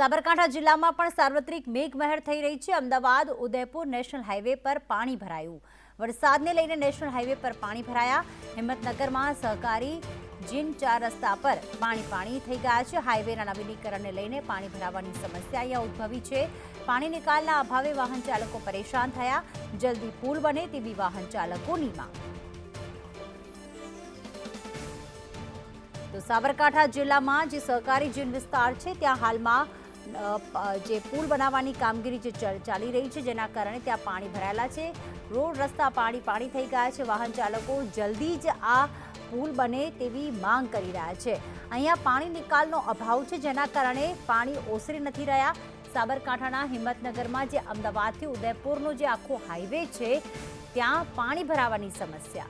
સાબરકાંઠા જિલ્લામાં પણ સાર્વત્રિક મેઘમહેર થઈ રહી છે. અમદાવાદ, ઉદયપુર નેશનલ હાઈવે પર પાણી ભરાયું. વરસાદને લઈને નેશનલ હાઈવે પર પાણી ભરાયા. હિંમતનગરમાં સહકારી જીન ચાર રસ્તા પર પાણી પાણી થઈ ગયા છે. હાઈવેના નવીનીકરણને લઈને પાણી ભરાવાની સમસ્યા અહીંયા ઉદ્ભવી છે. પાણી નિકાલના અભાવે વાહન ચાલકો પરેશાન થયા. જલ્દી પુલ બને તેવી વાહન ચાલકોની માંગ તો સાબરકાંઠા જિલ્લામાં જે સહકારી જીન વિસ્તાર છે, ત્યાં હાલમાં જે પુલ બનાવવાની કામગીરી જે ચલ- રહી છે, જેના કારણે ત્યાં પાણી ભરાયેલા છે. રોડ, રસ્તા પાણી પાણી થઈ ગયા છે. વાહન ચાલકો જલ્દી જ આ પુલ બને તેવી માંગ કરી રહ્યા છે. અહીંયા પાણી નિકાલનો અભાવ છે, જેના કારણે પાણી ઓસરી નથી રહ્યા. સાબરકાંઠાના હિંમતનગરમાં જે અમદાવાદથી ઉદયપુરનો જે આખો હાઈવે છે, ત્યાં પાણી ભરાવાની સમસ્યા.